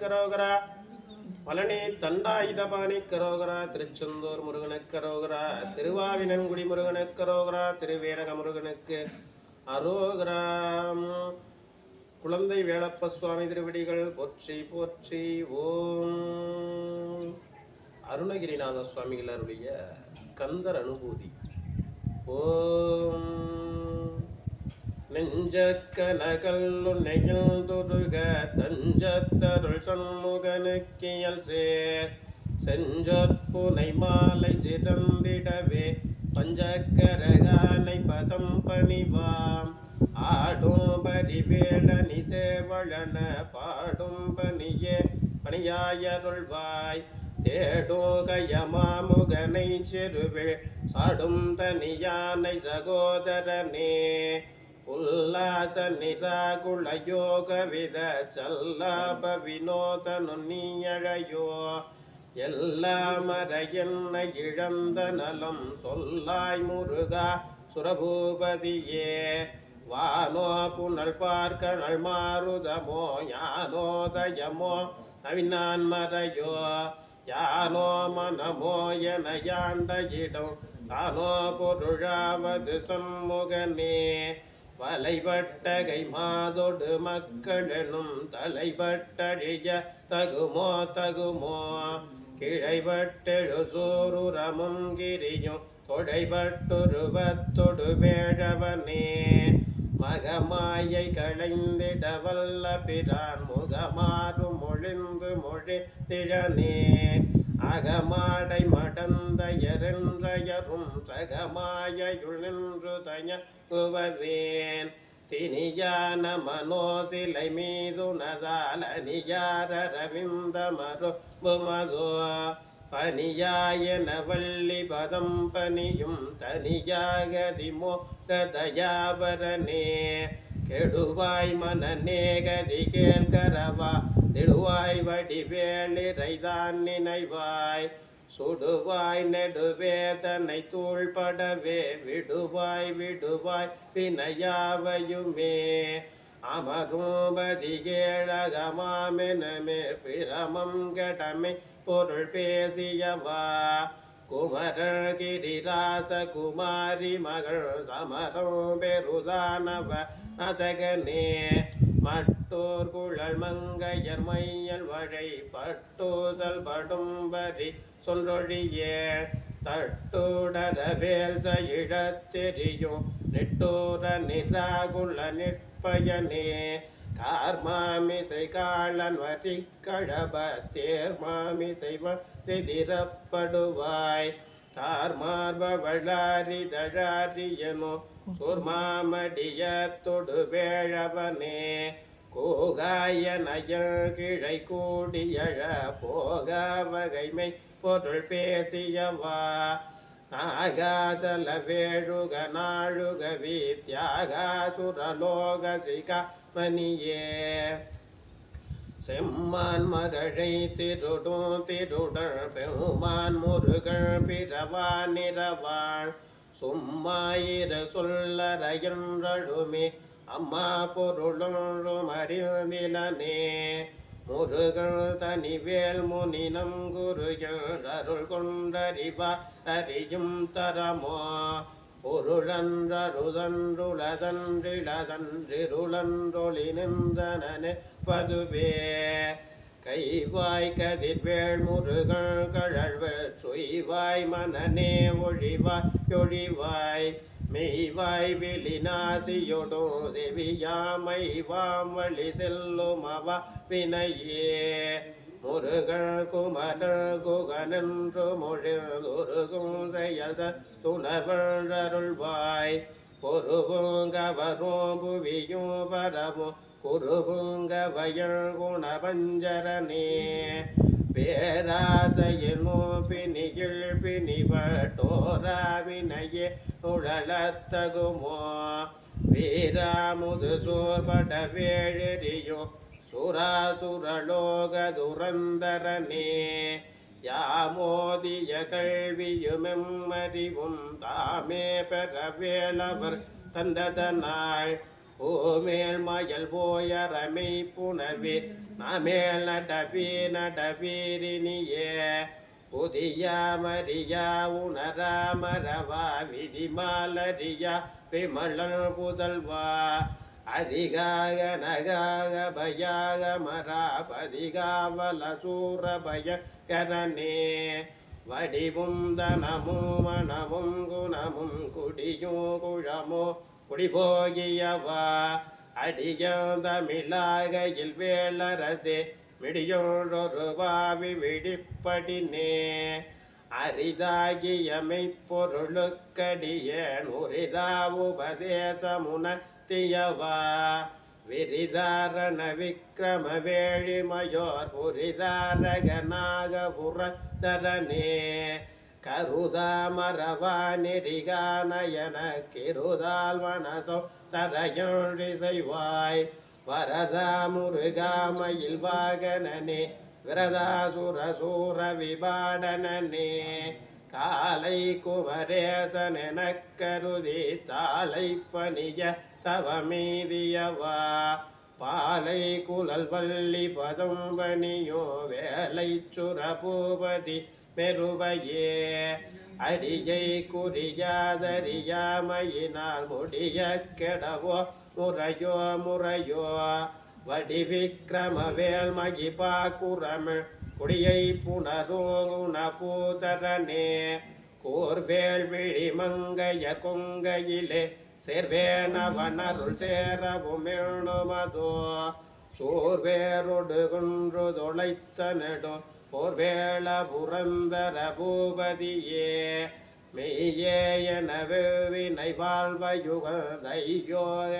கரோகரா. பழனி தண்டாயுதபாணி கரோகரா திருச்செந்தூர் முருகனுக்கு கரோகரா திருவாவினன்குடி முருகனுக்கு கரோகரா திருவேரக முருகனுக்கு அரோகராம். குழந்தை வேலப்ப சுவாமி திருவடிகள் போற்றி போற்றி ஓம். அருணகிரிநாத சுவாமிகள் அருளிய கந்தர் அனுபூதி. ஓம். நெஞ்ச கனகல்லு நெகிழ்ந்துருக தஞ்சத்தருள் சண்முகனுக்கியல் சேர். செஞ்சற்புனை மாலை சிறந்திடவே பஞ்சக்கரகானை பதம் பணிவாம். ஆடும் பரிவேடனி சேவழன பாடும் பணியே பணியாயருள்வாய் தேடோகயமாமுகனை செருவே சாடும் தனியானை சகோதரனே. உல்லாச நிராகுல யோக வித சல்லாப வினோத நுண்ணியழையோ எல்லாமர என்ன இழந்த நலம் சொல்லாய் முருகா சுரபூபதியே. வானோ புனல் பார்க்க நல் மாறுதமோ யானோதயமோ நவினான் மறையோ யானோ மனமோ என யாண்ட இடம் தானோ பொருளாவது சண்முகனே. வலைபட்ட கைமாதொடு மக்களெனும் தலைபட்டழிய தகுமோ தகுமோ? கிளைபட்டெழு சோருரமும் கிரியும் தொடைபட்டுருவத்தொடு வேழவனே. மகமாயை களைந்திட வல்ல பிரான் முகமாறு மொழிந்து மொழி திழனே. அகமாடை மடந்த எரென்றயரும் சகமாயுள் நின்று தினியான மனோசிலை மீது நதால நியார ரவிந்த மருமதோ பனியாயன வள்ளி பதம் பனியும் தனியாகதிமோ கதயாவரனே கெடுவாய் மனநே கதி கேள்கரவா திடுவாய் வடிவேளிரைதான் நினைவாய். சுடுவாய் நெடுவேதனை தூள்படவே விடுவாய் விடுவாய் வினையாவையுமே. அமரூபதி கேழகமாமெனமே பிரமம் கடமை பொருள் பேசியவா. குமரர் கிரிராச குமாரி மகள் சமரம் பெருதானவ அசகனே. மட்டோர் குழல் மங்கையர் மையல் வழை பட்டோசல் படும்பரி சொல்லொழிய தட்டுடரவேல் வேல் இழத்தெரியும் நெட்டோர நிராகுல நிற்பயனே. கார்மாமிசை காளன் வரி கழப தேர்மாமிசை திதிரப்படுவாய் தார்மார்பவளாரி தழாரியனோ. சூர்மாமடிய தொடு வேழவனே. கோகாய நய கிழை கூடியழ போக வகைமை பொருள் பேசியவா நாகாசல வேழுக நாழுக வீத்யாகாசுரலோக சிகா மணியே செம்மான் மகழை திருடும் திருடர் பெருமான் முருகள் பிறவா நிறவாள். சும்மாயிர சொல்லறையன்றழுமே அம்மா பொருளும் அறிவிலனே முருகன் தனிவேல் முனினம் குருகள் அருள் கொண்டறிவா அறியும் தரமோ? பொருளன்றருதன்றுளதன்றிளதன்றிருளன்றொளி நின்றனே பதுவே. கைவாய் கதிர்வேள் முருகன் கழல்வள் சுய்வாய் மனநே ஒழிவாய் ஒழிவாய். மெய்வாய் விழிநாசியொடோ செவியாமை வாமளி செல்லும் அவ வினையே. முருகன் குமரன் குகனென்று மொழிகுருகும் செயல் துணர்வருள்வாய் பொறுபுங்கவரும் புவியும் வரவும் குருபுங்க வயல் குணபஞ்சரனே பேராசையினோ பிணியில் பிணிபட்டோராவினையே உழலத்தகுமோ? வீராமுது சோர்பட வேழறியோ? சுராசுரலோக துரந்தரனே? யாமோதிய கல்வியுமெம்மறிவும் தாமே பெற வேளவர் தந்ததனாள் ஓமேல் மயல் போய ரமை புணர்வே நமேல் நடவி நடவீரினியே புதியா மரியா உணரா மரவா விதிமாலரியா விமலன் புதல்வா. அதிகாக நகாக பயாக மராபதிகாவல சூர பய கரணே வடிவும் தனமும் மனமும் குணமும் குடியும் குழமோ குடிபோகியவா? அடியந்தமிழாகையில் வேளரசே மிடியோடொருவாவி விடிப்படினே அரிதாகியமை பொருளுக்கடியேன் உரிதா உபதேசமுனத்தியவா விரிதாரண விக்கிரம வேழிமயோர் புரிதாரகனாக புறதரனே கருதா கிருதால் மனசோ தரையொழி செய்வாய் வரதா முருகாமயில் வாகனனே விரதாசுர சூர விபாடனனே காலை குமரேசனென கருதி தாளை பணிய தவமீதியவா பாலை குழல் வள்ளி பதம்பனியோ வேலை சுரபூபதி பெருவையே. அடியை குறியாதறியாமையினால் முடிய கெடவோ? முறையோ முறையோ. வடிவிக்கிரமவேல் மகிபா குரமிழ் குடியை புணரோ கூர்வேல் கோர்வேல் விழிமங்கைய கொங்கையிலே. சேர்வேனவனருள் சேரவுமிழ்ணுமதோ சோர்வேரொடு குன்று தொலைத்த நெடு போர்வேள புரந்தர பூபதியே மெய்யே எனவே வினை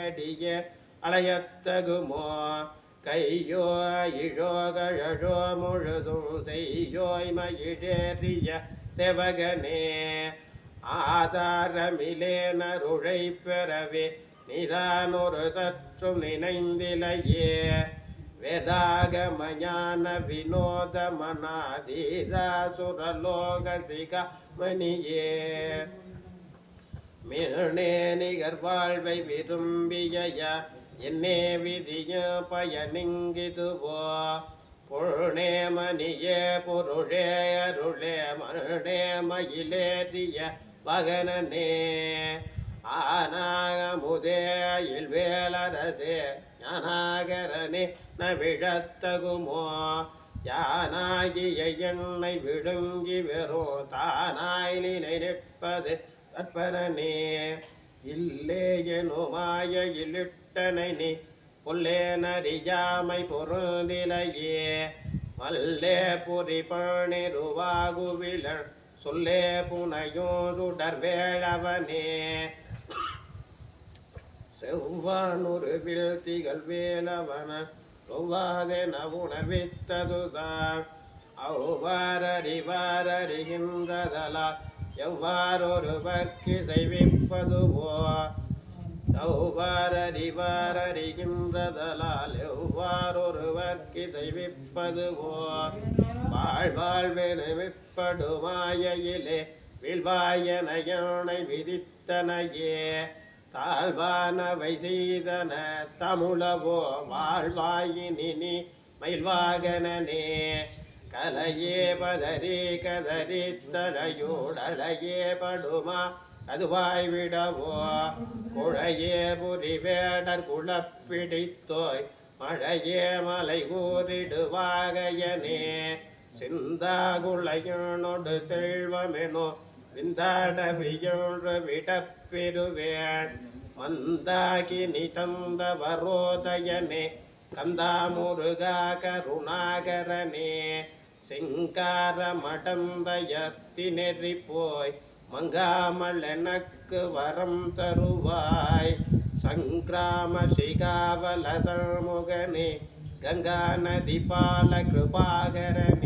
அடிய அலையத்தகுமோ கையோ இழோகழோ முழுதும் செய்யோய் மயிழேறிய செவகனே ஆதாரமிலே நருழை பெறவே நிதானொரு சற்றும் நினைந்திலையே. வேதாகமஞான வினோத மனாதீதா சுரலோக சிகமணியே மிருணே நிகர் வாழ்வை விரும்பிய என்னே விதிய பயனிங்கிதுவோ பொருணே மணியே பொருளே அருளே மருணே மயிலேறிய மகனனே ஆனாகமுதே இல்வேலரசே ஞானாகரனே ந விழத்தகுமோ யானாகிய என்னை விழுங்கி வெறோ தானாய் நினை நிற்பது தற்பரனே இல்லே எனுமாய இலிட்டனை நீ கொல்லே நறியாமை பொருந்திலையே மல்லே பொறி பணிருவாகுவில சொல்லே புனையோ சுடர் வேளவனே செவ்வானுருவில் திகழ் வேலவன ஒவ்வாதென உணர்வித்ததுதான் அவ்வாறறிவாரறிகின்றதலா எவ்வாறொருவர்க்கு செய்விப்பதுவோ எவ்வாறறிவாரறிகின்றதலால் எவ்வாறொருவர்க்கு செய்விப்பதுவோ வாழ்வாழ்வெனுவிப்படுமாயிலே வில்வாயனையோனை விதித்தனையே தாழ்வானவை செய்தன தமிழவோ வாழ்வாயினி மயில்வாகனே கலையே பதறி கதறி தழையோடழையே படுமா அதுவாய் விடவோ. குழையே புரிவேடர் குளப்பிடித்தோய் மழையே மலை கூறிடுவாகையனே சிந்தாகுளையனோடு செல்வமெனோ விந்தாடவியொன்று விடப்பெறுவேன் மந்தாகினி தந்த வரோதயனே கந்தா முருகா கருணாகரனே சிங்கார மடந்தயத்தினெறி போய் மங்காமல் எனக்கு வரம் தருவாய். சங்கிராம சிகாவல சண்முகனே கங்கா நதி பால கிருபாகரனே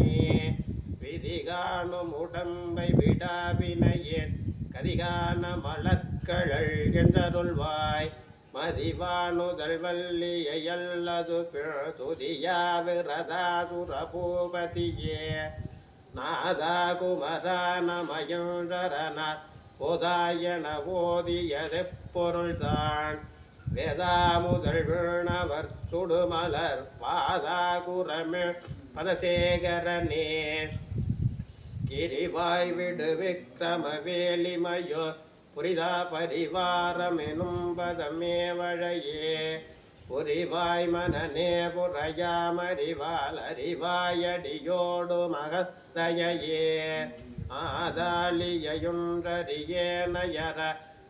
விதிகாணும் உடம்பை விடாவினையேன் கதிகான மலக்கழல் என்றருள்வாய் மதிவானுதல் வல்லியல்லது துதியாவிரதாசுர நாதா குமரா நமயுண்டரனார் ஓதியது பொருள்தான் வேதா முதல் வீணவர் சுடுமலர் பாதாகுரமிழ் பதசேகரனே கிரிவாய் விடு விக்ரம வேலிமயோ புரிதா பரிவாரமெனும் பதமே வழையே புரிவாய் மனநே புறையாமறிவால் அறிவாயடியோடு மகதயையே ஆதாலியுன்றறியே நயர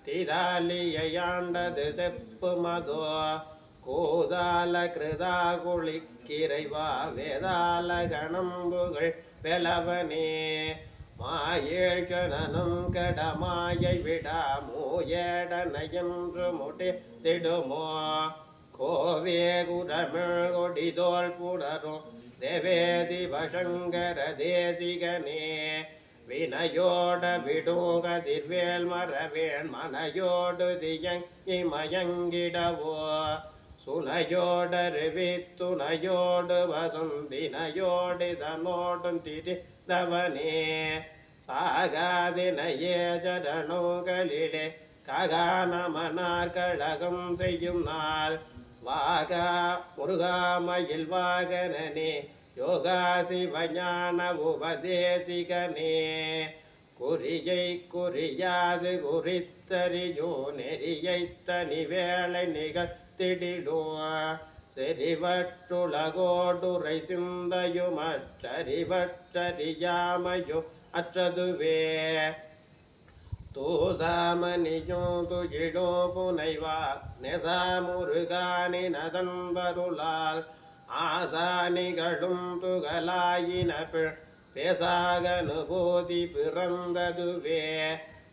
திராலியாண்டது செப்பு மதோ கோதால கிருதா குளிக்கிறைவா வேதால கணம்புகள் பெலவனே. மாயேஷனனும் கடமாயை விடா மூயடனையென்று முடித்திடுமோ கோவே குடமிழ் கொடிதோல் புடரும் தேவேதி வசங்கர தேசிகனே வினையோட விடுகதிர்வேல் மறவேன் மனையோடு தியங்கி மயங்கிடவோ. சுனையோடருவி துணையோடு வசுந்தினையோடு தனோடும் திரிதவனே சாகாதினையே ஜடனோகளிலே ககானமனார் கழகம் செய்யும் நாள். வாகா முருகாமயில் வாகனனே யோகா சிவஞான உபதேசிகனே. குறியை குறியாது குறித்தறியோ நெறியை தனி வேலை நிகழ்த்திடிடும் செறிவற்றுலகோடுரை சிந்தையுமற்றறிவற்றறியாமையோ அற்றதுவே. தூசாமணியோ துயிடோ புனைவா நெசாமுருகானி நதன்பருளால் ஆசானிகளும் துகலாயின பிழ் பேசாக அனுபூதி பிறந்ததுவே.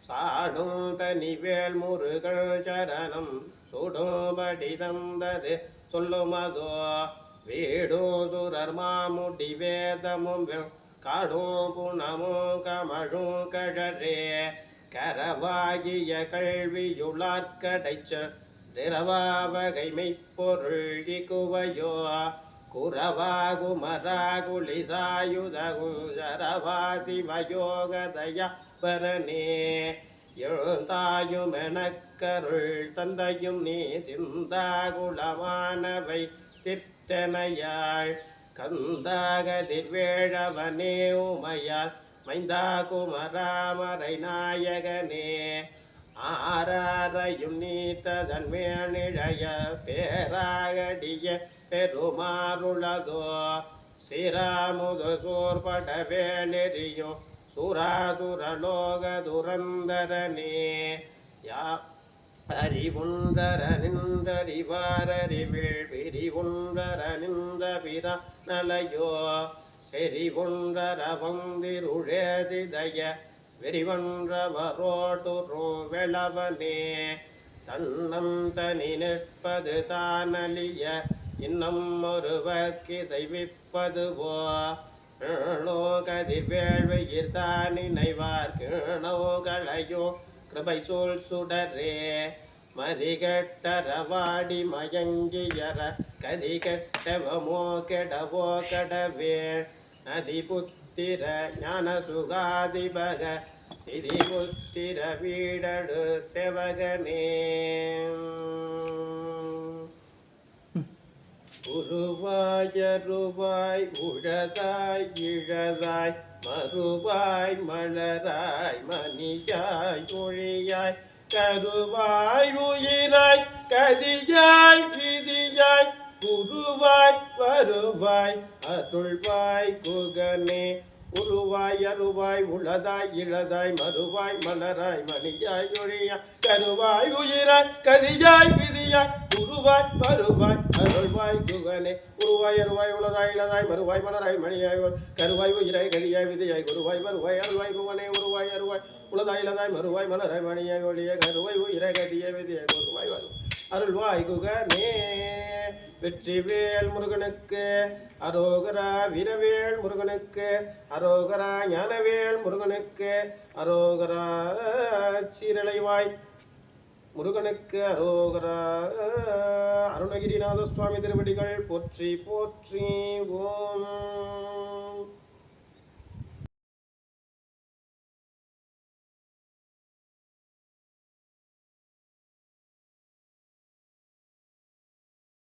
சாடும் தனிவேல் முருகள் சரணம் சுடும்படி தந்தது சொல்லுமதோ? வீடும் சுரர் மாமுடி வேதமும் வெ- காடும் புனமும் கமழும் கழறே. கரவாகிய கல்வியுளார்கடைச்ச திரவாவகைமை பொருள் குவையோ? குரவாகுமராகுலிசாயுதகுஜரவாசிவயோகதய பரனே எழுந்தாயும் எனக்கருள் தந்தையும் நீ சிந்தாகுலமானவை திட்டனையாள் கந்தாகதிர்வேழவனே உமையால் மைந்தா குமராமரை நாயகனே. ஆராரையும் நீத்ததன் மேனிழைய பேராகடிய பெருமாறுளதோ சிராமுது சோர்பட வேலெறியோ சுராசுரலோக துரந்தரனே. யா அறிவுண்டர நிந்தறிவாரறிவிழ் பிரிவுண்டர நிந்த பிற நலையோ செறிவுண்டர வந்திருழே சிதய வெறிவன்றவரோடு வெளவனே. தன்னம் தனி நிற்பது தானலிய இன்னும் ஒருவர்க்கு செய்விப்பதுவோ. கதிர்வேள்வியிர் தான் நினைவார் கீழோ கிருபை சூழ் சுடரே. மதிகட்டரவாடி மயங்கியர கதிகட்டவமோ கெடவோ கடவே நதிபுத்திர ஞான சுகாதிபக திரிபுத்திர வீடடு செவகனே. உருவாயருவாய் உழதாய் இழதாய் மறுவாய் மலராய் மணியாய் ஒழியாய் கருவாய் உயிராய் கதியாய் விதியாய் குருவாய் வருவாய் அருள்வாய் குகனே உருவாய் அருவாய் உளதாய் இளதாய் மறுவாய் மலராய் மணியாய் ஒழியாய் கருவாய் உயிராய் கதியாய் விதியாய் உருவாய் வருவாய் அருள்வாய் குகனே. உருவாய் அருவாய் உளதாய் இளதாய் மறுவாய் மலராய் மணியாய் கருவாய் உயிராய் கதியாய் விதியாய் குருவாய் வருவாய் அருள்வாய் குகனே. உருவாய் அருவாய் உளதாய் இளதாய் மறுவாய் மலராய் மணியாய் ஒளிய கருவாய் உயிராய் கதியாய் விதியாய் குருவாய் வருவாய் அருள்வாய் குகனே வெற்றிவேல் முருகனுக்கு. அரோகரா வீரவேல் முருகனுக்கு. அரோகரா ஞானவேல் முருகனுக்கு. அரோகரா சீரலைவாய் முருகனுக்கு அரோகரா அருணகிரிநாத சுவாமி திருவடிகள் போற்றி போற்றி ஓம்.